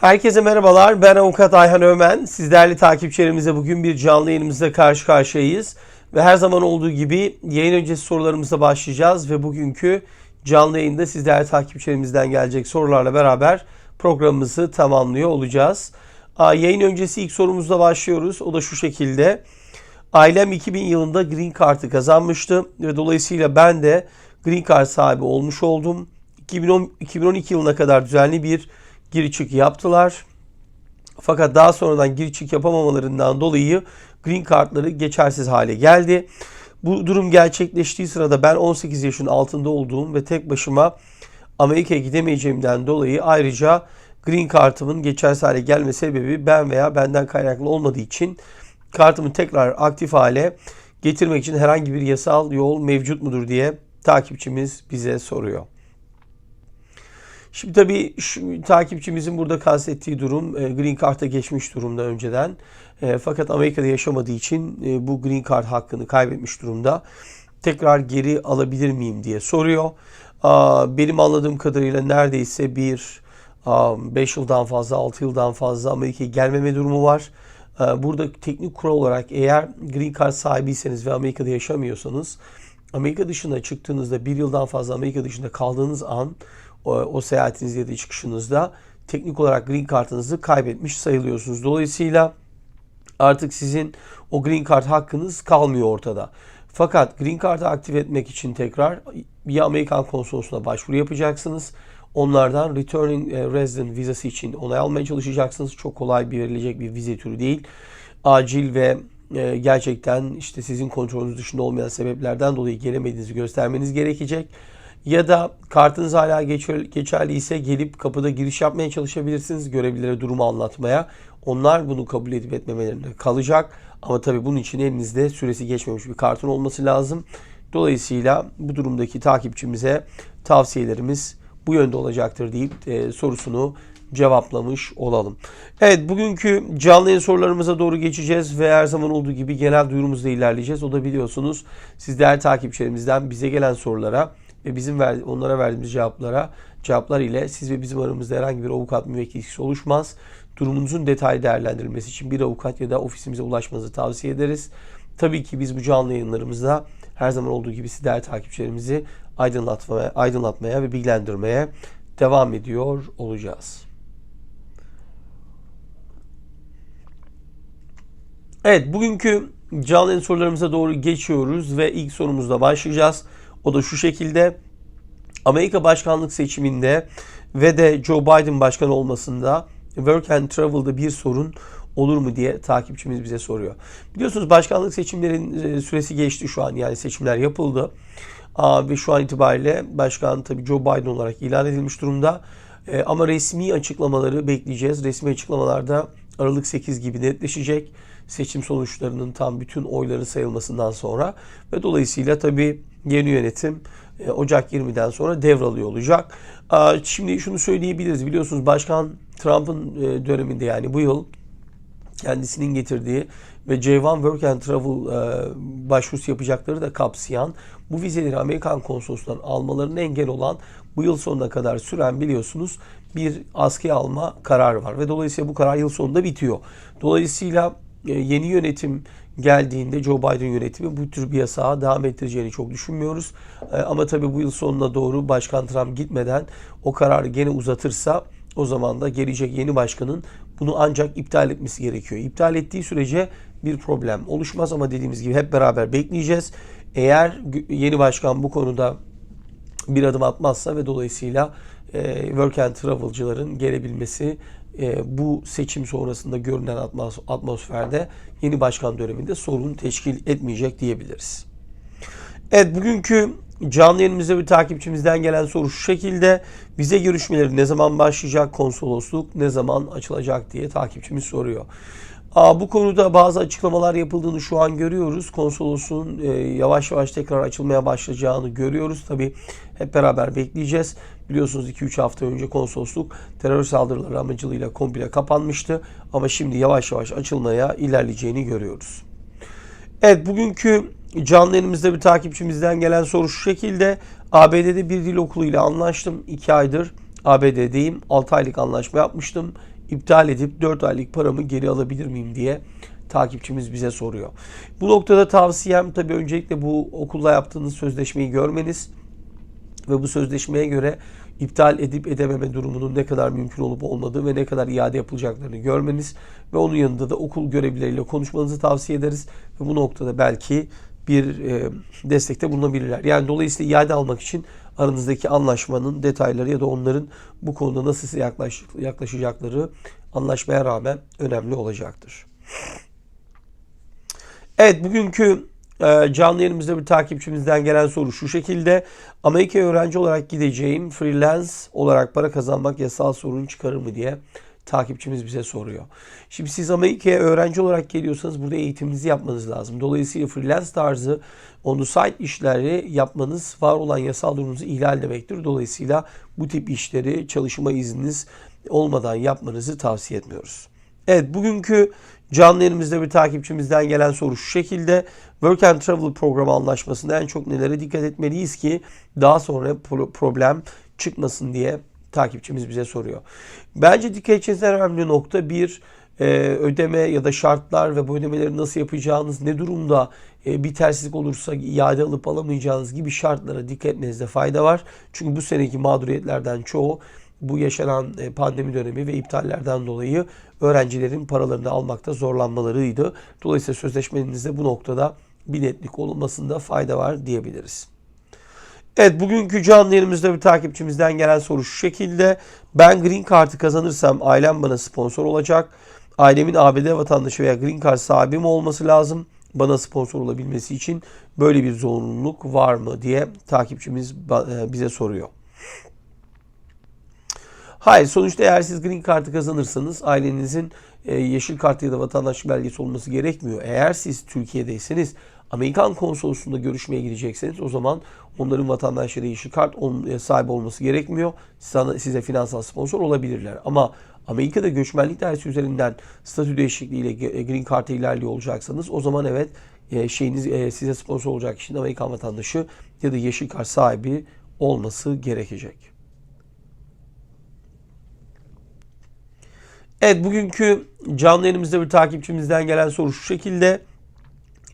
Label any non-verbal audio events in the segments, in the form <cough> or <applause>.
Herkese merhabalar. Ben avukat Ayhan Ömen. Siz değerli takipçilerimizle bugün bir canlı yayınımızda karşı karşıyayız. Ve her zaman olduğu gibi yayın öncesi sorularımızla başlayacağız. Ve bugünkü canlı yayında siz değerli takipçilerimizden gelecek sorularla beraber programımızı tamamlıyor olacağız. Yayın öncesi ilk sorumuzla başlıyoruz. O da şu şekilde. Ailem 2000 yılında Green Card'ı kazanmıştı ve dolayısıyla ben de Green Card sahibi olmuş oldum. 2010, 2012 yılına kadar düzenli bir giri çık yaptılar. Fakat daha sonradan giri çık yapamamalarından dolayı Green Card'ları geçersiz hale geldi. Bu durum gerçekleştiği sırada ben 18 yaşın altında olduğum ve tek başıma Amerika'ya gidemeyeceğimden dolayı ayrıca Green Card'ımın geçersiz hale gelme sebebi ben veya benden kaynaklı olmadığı için kartımı tekrar aktif hale getirmek için herhangi bir yasal yol mevcut mudur diye takipçimiz bize soruyor. Şimdi tabii şu, takipçimizin burada kastettiği durum e, Green Card'a geçmiş durumda önceden. E, fakat Amerika'da yaşamadığı için e, bu Green Card hakkını kaybetmiş durumda. Tekrar geri alabilir miyim diye soruyor. Aa, benim anladığım kadarıyla neredeyse bir 5 yıldan fazla, 6 yıldan fazla Amerika'ya gelmeme durumu var. Ee, Burada teknik kural olarak eğer Green Card sahibiyseniz ve Amerika'da yaşamıyorsanız Amerika dışına çıktığınızda bir yıldan fazla Amerika dışında kaldığınız an o, o seyahatiniz ya da çıkışınızda teknik olarak Green Card'ınızı kaybetmiş sayılıyorsunuz. Dolayısıyla artık sizin o Green Card hakkınız kalmıyor ortada. Fakat Green Card'ı aktif etmek için tekrar bir Amerikan konsolosluğuna başvuru yapacaksınız. Onlardan Returning e, Resident vizası için onay almaya çalışacaksınız. Çok kolay bir verilecek bir vize türü değil. Acil ve e, gerçekten işte sizin kontrolünüz dışında olmayan sebeplerden dolayı gelemediğinizi göstermeniz gerekecek. Ya da kartınız hala geçer, geçerli ise gelip kapıda giriş yapmaya çalışabilirsiniz. Görevlilere durumu anlatmaya. Onlar bunu kabul edip etmemelerinde kalacak. Ama tabii bunun için elinizde süresi geçmemiş bir kartın olması lazım. Dolayısıyla bu durumdaki takipçimize tavsiyelerimiz bu yönde olacaktır deyip e, sorusunu cevaplamış olalım. Evet bugünkü canlı yayın sorularımıza doğru geçeceğiz ve her zaman olduğu gibi genel duyurumuzla ilerleyeceğiz. O da biliyorsunuz siz değerli takipçilerimizden bize gelen sorulara ve bizim ver, onlara verdiğimiz cevaplara cevaplar ile siz ve bizim aramızda herhangi bir avukat müvekkilisi oluşmaz. Durumunuzun detaylı değerlendirilmesi için bir avukat ya da ofisimize ulaşmanızı tavsiye ederiz. Tabii ki biz bu canlı yayınlarımızda her zaman olduğu gibi siz takipçilerimizi aydınlatmaya, aydınlatmaya ve bilgilendirmeye devam ediyor olacağız. Evet bugünkü canlı sorularımıza doğru geçiyoruz ve ilk sorumuzla başlayacağız. O da şu şekilde. Amerika başkanlık seçiminde ve de Joe Biden başkan olmasında Work and Travel'da bir sorun olur mu diye takipçimiz bize soruyor. Biliyorsunuz başkanlık seçimlerin süresi geçti şu an yani seçimler yapıldı. Ve şu an itibariyle başkan tabii Joe Biden olarak ilan edilmiş durumda. E, ama resmi açıklamaları bekleyeceğiz. Resmi açıklamalarda Aralık 8 gibi netleşecek. Seçim sonuçlarının tam bütün oyların sayılmasından sonra ve dolayısıyla tabii yeni yönetim e, Ocak 20'den sonra devralıyor olacak. Şimdi şunu söyleyebiliriz. Biliyorsunuz Başkan Trump'ın e, döneminde yani bu yıl kendisinin getirdiği ve J1 Work and Travel e, başvurusu yapacakları da kapsayan bu vizeleri Amerikan konsolosluğundan almalarına engel olan bu yıl sonuna kadar süren biliyorsunuz bir askıya alma kararı var ve dolayısıyla bu karar yıl sonunda bitiyor. Dolayısıyla e, yeni yönetim geldiğinde Joe Biden yönetimi bu tür bir yasağı devam ettireceğini çok düşünmüyoruz. E, ama tabii bu yıl sonuna doğru Başkan Trump gitmeden o kararı gene uzatırsa o zaman da gelecek yeni başkanın bunu ancak iptal etmesi gerekiyor. İptal ettiği sürece bir problem oluşmaz ama dediğimiz gibi hep beraber bekleyeceğiz. Eğer yeni başkan bu konuda bir adım atmazsa ve dolayısıyla e, work and travel'cıların gelebilmesi e, bu seçim sonrasında görünen atmos atmosferde yeni başkan döneminde sorun teşkil etmeyecek diyebiliriz. Evet bugünkü canlı yayınımızda bir takipçimizden gelen soru şu şekilde. Vize görüşmeleri ne zaman başlayacak? Konsolosluk ne zaman açılacak diye takipçimiz soruyor. Aa, bu konuda bazı açıklamalar yapıldığını şu an görüyoruz. Konsolosluğun e, yavaş yavaş tekrar açılmaya başlayacağını görüyoruz. Tabi hep beraber bekleyeceğiz. Biliyorsunuz 2-3 hafta önce konsolosluk terör saldırıları amacılığıyla komple kapanmıştı. Ama şimdi yavaş yavaş açılmaya ilerleyeceğini görüyoruz. Evet bugünkü canlı yayınımızda bir takipçimizden gelen soru şu şekilde. ABD'de bir dil okuluyla anlaştım. 2 aydır ABD'deyim. 6 aylık anlaşma yapmıştım. İptal edip 4 aylık paramı geri alabilir miyim diye takipçimiz bize soruyor. Bu noktada tavsiyem tabii öncelikle bu okulla yaptığınız sözleşmeyi görmeniz ve bu sözleşmeye göre iptal edip edememe durumunun ne kadar mümkün olup olmadığı ve ne kadar iade yapılacaklarını görmeniz ve onun yanında da okul görevlileriyle konuşmanızı tavsiye ederiz ve bu noktada belki bir e, destekte bulunabilirler. Yani dolayısıyla iade almak için aranızdaki anlaşmanın detayları ya da onların bu konuda nasıl yaklaş, yaklaşacakları anlaşmaya rağmen önemli olacaktır. Evet bugünkü e, canlı yayınımızda bir takipçimizden gelen soru şu şekilde. Amerika'ya öğrenci olarak gideceğim freelance olarak para kazanmak yasal sorun çıkarır mı diye takipçimiz bize soruyor. Şimdi siz Amerika'ya öğrenci olarak geliyorsanız burada eğitiminizi yapmanız lazım. Dolayısıyla freelance tarzı on the site işleri yapmanız var olan yasal durumunuzu ihlal demektir. Dolayısıyla bu tip işleri çalışma izniniz olmadan yapmanızı tavsiye etmiyoruz. Evet bugünkü canlı yayınımızda bir takipçimizden gelen soru şu şekilde. Work and Travel programı anlaşmasında en çok nelere dikkat etmeliyiz ki daha sonra problem çıkmasın diye takipçimiz bize soruyor. Bence dikkat edeceğiniz önemli nokta bir e, ödeme ya da şartlar ve bu ödemeleri nasıl yapacağınız, ne durumda e, bir tersizlik olursa iade alıp alamayacağınız gibi şartlara dikkat etmenizde fayda var. Çünkü bu seneki mağduriyetlerden çoğu bu yaşanan e, pandemi dönemi ve iptallerden dolayı öğrencilerin paralarını almakta zorlanmalarıydı. Dolayısıyla sözleşmenizde bu noktada bir netlik olmasında fayda var diyebiliriz. Evet bugünkü canlı yayınımızda bir takipçimizden gelen soru şu şekilde. Ben Green Card'ı kazanırsam ailem bana sponsor olacak. Ailemin ABD vatandaşı veya Green Card sahibi mi olması lazım? Bana sponsor olabilmesi için böyle bir zorunluluk var mı diye takipçimiz e, bize soruyor. Hayır sonuçta eğer siz green kartı kazanırsanız ailenizin e, yeşil kartı ya da vatandaşlık belgesi olması gerekmiyor. Eğer siz Türkiye'deyseniz Amerikan konsolosluğunda görüşmeye gidecekseniz o zaman onların vatandaşları yeşil kart e, sahibi olması gerekmiyor. Sana, size finansal sponsor olabilirler. Ama Amerika'da göçmenlik dairesi üzerinden statü değişikliğiyle e, green kartı ilerliyor olacaksanız o zaman evet şeyiniz size sponsor olacak kişinin Amerikan vatandaşı ya da yeşil kart sahibi olması gerekecek. Evet bugünkü canlı yayınımızda bir takipçimizden gelen soru şu şekilde.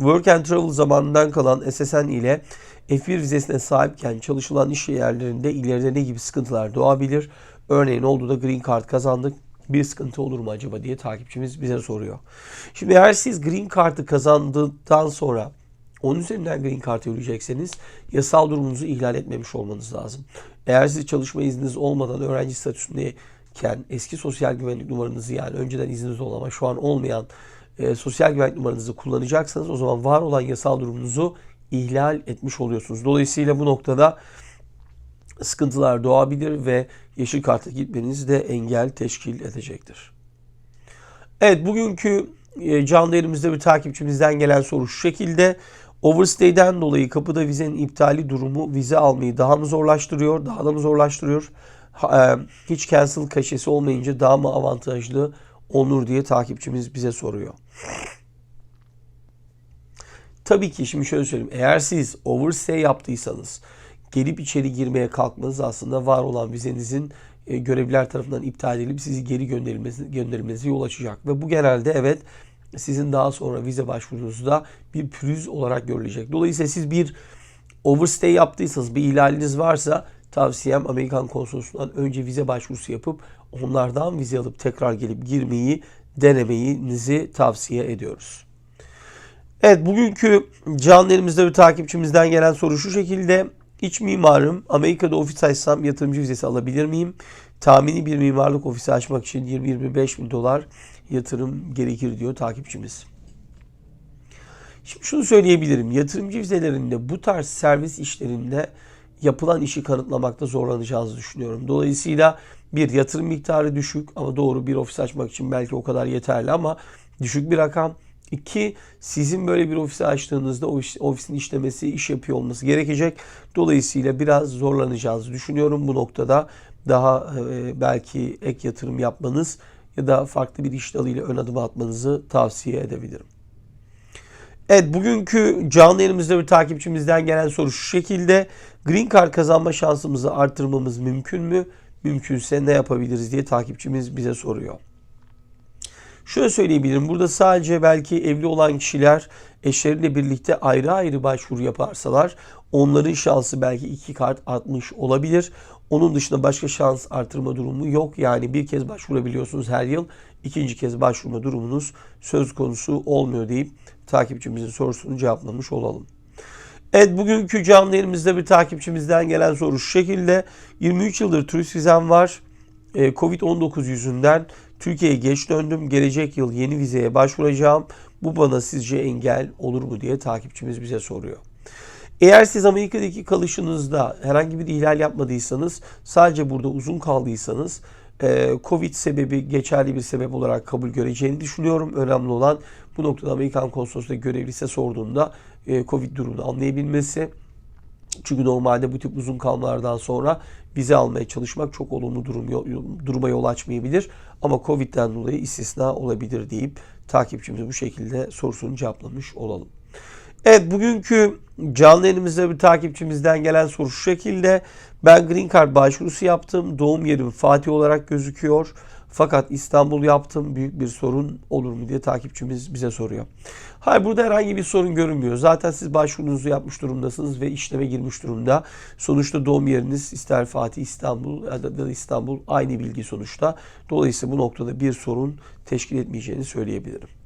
Work and Travel zamanından kalan SSN ile F1 vizesine sahipken çalışılan iş yerlerinde ileride ne gibi sıkıntılar doğabilir? Örneğin oldu da Green Card kazandık. Bir sıkıntı olur mu acaba diye takipçimiz bize soruyor. Şimdi eğer siz Green Card'ı kazandıktan sonra onun üzerinden Green Card yürüyecekseniz yasal durumunuzu ihlal etmemiş olmanız lazım. Eğer siz çalışma izniniz olmadan öğrenci statüsünde iken eski sosyal güvenlik numaranızı yani önceden izniniz olan ama şu an olmayan e, sosyal güvenlik numaranızı kullanacaksanız o zaman var olan yasal durumunuzu ihlal etmiş oluyorsunuz. Dolayısıyla bu noktada sıkıntılar doğabilir ve yeşil karta gitmeniz de engel teşkil edecektir. Evet bugünkü e, canlı yerimizde bir takipçimizden gelen soru şu şekilde. Overstay'den dolayı kapıda vizenin iptali durumu vize almayı daha mı zorlaştırıyor, daha da mı zorlaştırıyor? E, hiç cancel kaşesi olmayınca daha mı avantajlı olur diye takipçimiz bize soruyor. Tabii ki şimdi şöyle söyleyeyim. Eğer siz overstay yaptıysanız gelip içeri girmeye kalkmanız aslında var olan vizenizin e, görevliler tarafından iptal edilip sizi geri gönderilmesi, yol açacak. Ve bu genelde evet sizin daha sonra vize başvurunuzda bir pürüz olarak görülecek. Dolayısıyla siz bir overstay yaptıysanız, bir ihlaliniz varsa tavsiyem Amerikan konsolosluğundan önce vize başvurusu yapıp onlardan vize alıp tekrar gelip girmeyi denemeyinizi tavsiye ediyoruz. Evet bugünkü canlı elimizde bir takipçimizden gelen soru şu şekilde. İç mimarım Amerika'da ofis açsam yatırımcı vizesi alabilir miyim? Tahmini bir mimarlık ofisi açmak için 20-25 bin dolar yatırım gerekir diyor takipçimiz. Şimdi şunu söyleyebilirim. Yatırımcı vizelerinde bu tarz servis işlerinde yapılan işi kanıtlamakta zorlanacağınızı düşünüyorum. Dolayısıyla bir yatırım miktarı düşük ama doğru bir ofis açmak için belki o kadar yeterli ama düşük bir rakam. İki, sizin böyle bir ofisi açtığınızda o iş, ofisin işlemesi, iş yapıyor olması gerekecek. Dolayısıyla biraz zorlanacağınızı düşünüyorum bu noktada. Daha e, belki ek yatırım yapmanız ya da farklı bir iş dalıyla ön adım atmanızı tavsiye edebilirim. Evet bugünkü canlı elimizde bir takipçimizden gelen soru şu şekilde. Green Card kazanma şansımızı artırmamız mümkün mü? mümkünse ne yapabiliriz diye takipçimiz bize soruyor. Şöyle söyleyebilirim. Burada sadece belki evli olan kişiler eşleriyle birlikte ayrı ayrı başvuru yaparsalar onların şansı belki iki kart artmış olabilir. Onun dışında başka şans artırma durumu yok. Yani bir kez başvurabiliyorsunuz her yıl. ikinci kez başvurma durumunuz söz konusu olmuyor deyip takipçimizin sorusunu cevaplamış olalım. Evet bugünkü canlı yayınımızda bir takipçimizden gelen soru şu şekilde. 23 yıldır turist vizem var. Ee, Covid-19 yüzünden Türkiye'ye geç döndüm. Gelecek yıl yeni vizeye başvuracağım. Bu bana sizce engel olur mu diye takipçimiz bize soruyor. Eğer siz Amerika'daki kalışınızda herhangi bir ihlal yapmadıysanız, sadece burada uzun kaldıysanız Covid sebebi geçerli bir sebep olarak kabul göreceğini düşünüyorum. Önemli olan bu noktada Amerikan konsolosluğu görevlisi sorduğunda e, Covid durumunu anlayabilmesi. Çünkü normalde bu tip uzun kalmalardan sonra vize almaya çalışmak çok olumlu durum, duruma yol açmayabilir. Ama Covid'den dolayı istisna olabilir deyip takipçimize bu şekilde sorusunu cevaplamış olalım. Evet bugünkü canlı yayınımızda bir takipçimizden gelen soru şu şekilde. Ben Green Card başvurusu yaptım. Doğum yerim Fatih olarak gözüküyor. Fakat İstanbul yaptım. Büyük bir sorun olur mu diye takipçimiz bize soruyor. Hayır burada herhangi bir sorun görünmüyor. Zaten siz başvurunuzu yapmış durumdasınız ve işleme girmiş durumda. Sonuçta doğum yeriniz ister Fatih İstanbul ya da İstanbul aynı bilgi sonuçta. Dolayısıyla bu noktada bir sorun teşkil etmeyeceğini söyleyebilirim.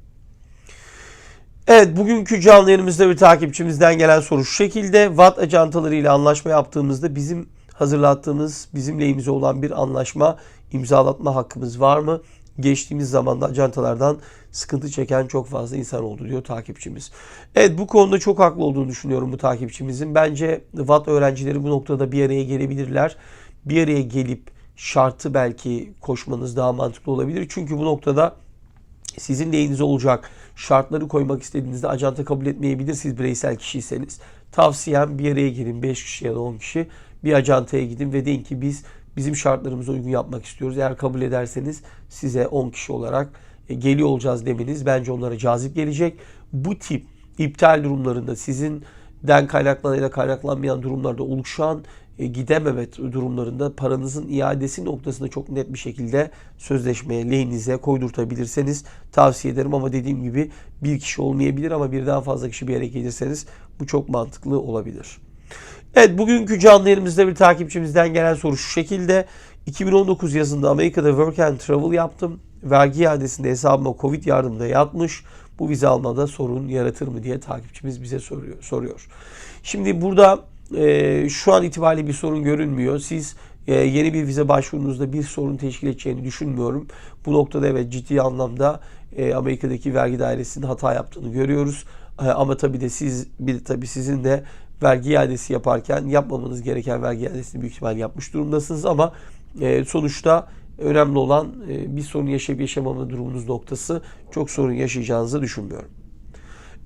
Evet bugünkü canlı yayınımızda bir takipçimizden gelen soru şu şekilde. Watt ajantaları ile anlaşma yaptığımızda bizim hazırlattığımız bizim lehimize olan bir anlaşma imzalatma hakkımız var mı? Geçtiğimiz zamanda ajantalardan sıkıntı çeken çok fazla insan oldu diyor takipçimiz. Evet bu konuda çok haklı olduğunu düşünüyorum bu takipçimizin. Bence Watt öğrencileri bu noktada bir araya gelebilirler. Bir araya gelip şartı belki koşmanız daha mantıklı olabilir. Çünkü bu noktada sizin lehinize olacak şartları koymak istediğinizde ajanta kabul etmeyebilir siz bireysel kişiyseniz. Tavsiyem bir araya gelin 5 kişi ya da 10 kişi bir ajantaya gidin ve deyin ki biz bizim şartlarımıza uygun yapmak istiyoruz. Eğer kabul ederseniz size 10 kişi olarak e, geliyor olacağız demeniz bence onlara cazip gelecek. Bu tip iptal durumlarında sizin den kaynaklanan ya da kaynaklanmayan durumlarda oluşan e, gidememe durumlarında paranızın iadesi noktasında çok net bir şekilde sözleşmeye lehinize koydurtabilirseniz tavsiye ederim ama dediğim gibi bir kişi olmayabilir ama birden fazla kişi bir yere gelirseniz bu çok mantıklı olabilir. Evet bugünkü canlı yayınımızda bir takipçimizden gelen soru şu şekilde. 2019 yazında Amerika'da work and travel yaptım. Vergi iadesinde hesabıma Covid yardımda yatmış. Bu vize almada sorun yaratır mı diye takipçimiz bize soruyor. soruyor. Şimdi burada e, şu an itibariyle bir sorun görünmüyor. Siz e, yeni bir vize başvurunuzda bir sorun teşkil edeceğini düşünmüyorum. Bu noktada evet ciddi anlamda e, Amerika'daki vergi dairesinin hata yaptığını görüyoruz. E, ama tabii de siz bir tabii sizin de vergi iadesi yaparken yapmamanız gereken vergi iadesini büyük ihtimal yapmış durumdasınız ama e, sonuçta önemli olan e, bir sorun yaşayıp yaşamama durumunuz noktası çok sorun yaşayacağınızı düşünmüyorum.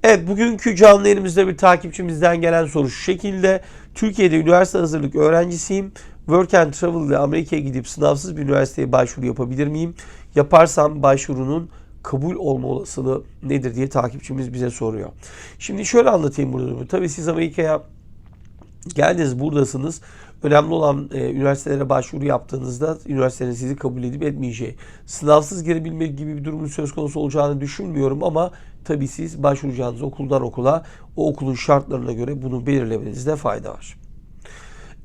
Evet bugünkü canlı yayınımızda bir takipçimizden gelen soru şu şekilde. Türkiye'de üniversite hazırlık öğrencisiyim. Work and Travel ile Amerika'ya gidip sınavsız bir üniversiteye başvuru yapabilir miyim? Yaparsam başvurunun kabul olma olasılığı nedir diye takipçimiz bize soruyor. Şimdi şöyle anlatayım burada. Tabii siz Amerika'ya geldiniz buradasınız. Önemli olan e, üniversitelere başvuru yaptığınızda üniversitenin sizi kabul edip etmeyeceği. Sınavsız girebilmek gibi bir durumun söz konusu olacağını düşünmüyorum ama tabii siz başvuracağınız okuldan okula o okulun şartlarına göre bunu belirlemenizde fayda var.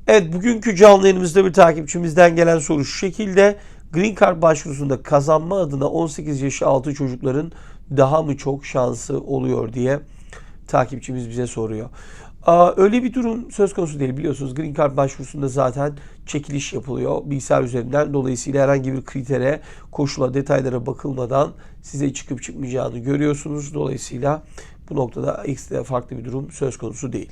Evet bugünkü canlı yayınımızda bir takipçimizden gelen soru şu şekilde. Green Card başvurusunda kazanma adına 18 yaşı altı çocukların daha mı çok şansı oluyor diye takipçimiz bize soruyor. Öyle bir durum söz konusu değil biliyorsunuz. Green Card başvurusunda zaten çekiliş yapılıyor bilgisayar üzerinden. Dolayısıyla herhangi bir kritere, koşula, detaylara bakılmadan size çıkıp çıkmayacağını görüyorsunuz. Dolayısıyla bu noktada ekstra farklı bir durum söz konusu değil.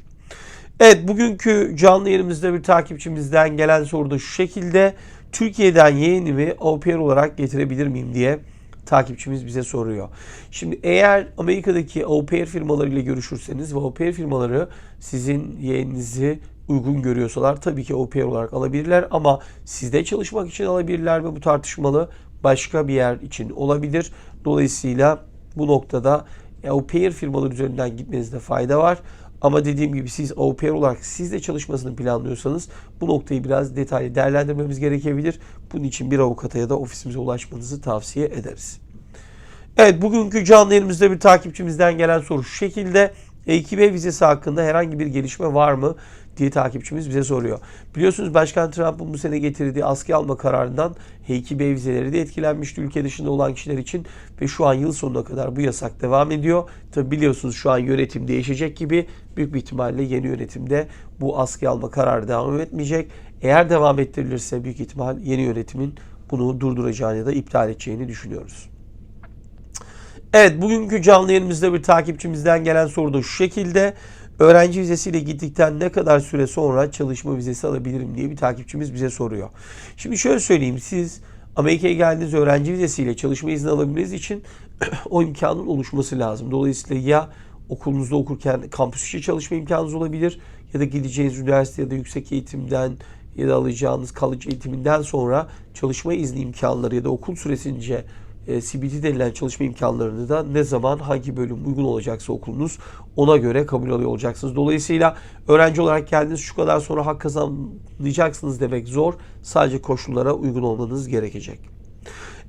Evet bugünkü canlı yerimizde bir takipçimizden gelen soru da şu şekilde. Türkiye'den yeğenimi au pair olarak getirebilir miyim diye takipçimiz bize soruyor. Şimdi eğer Amerika'daki au pair firmalarıyla görüşürseniz ve au pair firmaları sizin yeğeninizi uygun görüyorsalar tabii ki au pair olarak alabilirler ama sizde çalışmak için alabilirler ve bu tartışmalı başka bir yer için olabilir. Dolayısıyla bu noktada au pair firmaları üzerinden gitmenizde fayda var. Ama dediğim gibi siz au pair olarak siz de çalışmasını planlıyorsanız bu noktayı biraz detaylı değerlendirmemiz gerekebilir. Bunun için bir avukata ya da ofisimize ulaşmanızı tavsiye ederiz. Evet bugünkü canlı yayınımızda bir takipçimizden gelen soru şu şekilde. E2B vizesi hakkında herhangi bir gelişme var mı diye takipçimiz bize soruyor. Biliyorsunuz Başkan Trump'ın bu sene getirdiği askıya alma kararından H2B vizeleri de etkilenmişti ülke dışında olan kişiler için ve şu an yıl sonuna kadar bu yasak devam ediyor. Tabi biliyorsunuz şu an yönetim değişecek gibi büyük bir ihtimalle yeni yönetimde bu askıya alma kararı devam etmeyecek. Eğer devam ettirilirse büyük ihtimal yeni yönetimin bunu durduracağını ya da iptal edeceğini düşünüyoruz. Evet bugünkü canlı yayınımızda bir takipçimizden gelen soru da şu şekilde. Öğrenci vizesiyle gittikten ne kadar süre sonra çalışma vizesi alabilirim diye bir takipçimiz bize soruyor. Şimdi şöyle söyleyeyim siz Amerika'ya geldiğiniz öğrenci vizesiyle çalışma izni alabilmeniz için <clears throat> o imkanın oluşması lazım. Dolayısıyla ya okulunuzda okurken kampüs içi çalışma imkanınız olabilir ya da gideceğiniz üniversite ya da yüksek eğitimden ya da alacağınız college eğitiminden sonra çalışma izni imkanları ya da okul süresince e, CBT denilen çalışma imkanlarını da ne zaman hangi bölüm uygun olacaksa okulunuz ona göre kabul alıyor olacaksınız. Dolayısıyla öğrenci olarak geldiniz şu kadar sonra hak kazanacaksınız demek zor. Sadece koşullara uygun olmanız gerekecek.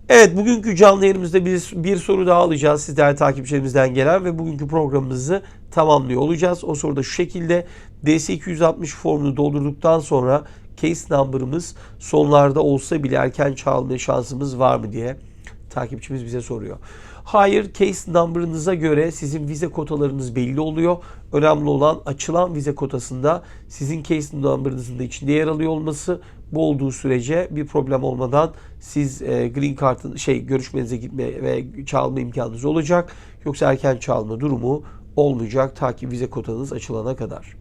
Evet bugünkü canlı yayınımızda bir, bir soru daha alacağız sizler takipçilerimizden gelen ve bugünkü programımızı tamamlıyor olacağız. O soru şu şekilde DS260 formunu doldurduktan sonra case number'ımız sonlarda olsa bile erken çalma şansımız var mı diye takipçimiz bize soruyor. Hayır, case number'ınıza göre sizin vize kotalarınız belli oluyor. Önemli olan açılan vize kotasında sizin case number'ınızın da içinde yer alıyor olması. Bu olduğu sürece bir problem olmadan siz e, green card'ın şey görüşmenize gitme ve çalma imkanınız olacak. Yoksa erken çalma durumu olmayacak ta ki vize kotanız açılana kadar.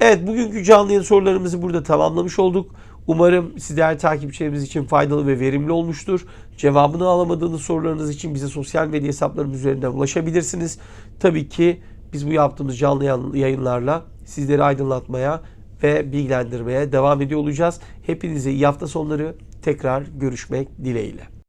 Evet bugünkü canlı yayın sorularımızı burada tamamlamış olduk. Umarım sizler takipçilerimiz için faydalı ve verimli olmuştur. Cevabını alamadığınız sorularınız için bize sosyal medya hesaplarımız üzerinden ulaşabilirsiniz. Tabii ki biz bu yaptığımız canlı yayınlarla sizleri aydınlatmaya ve bilgilendirmeye devam ediyor olacağız. Hepinize iyi hafta sonları tekrar görüşmek dileğiyle.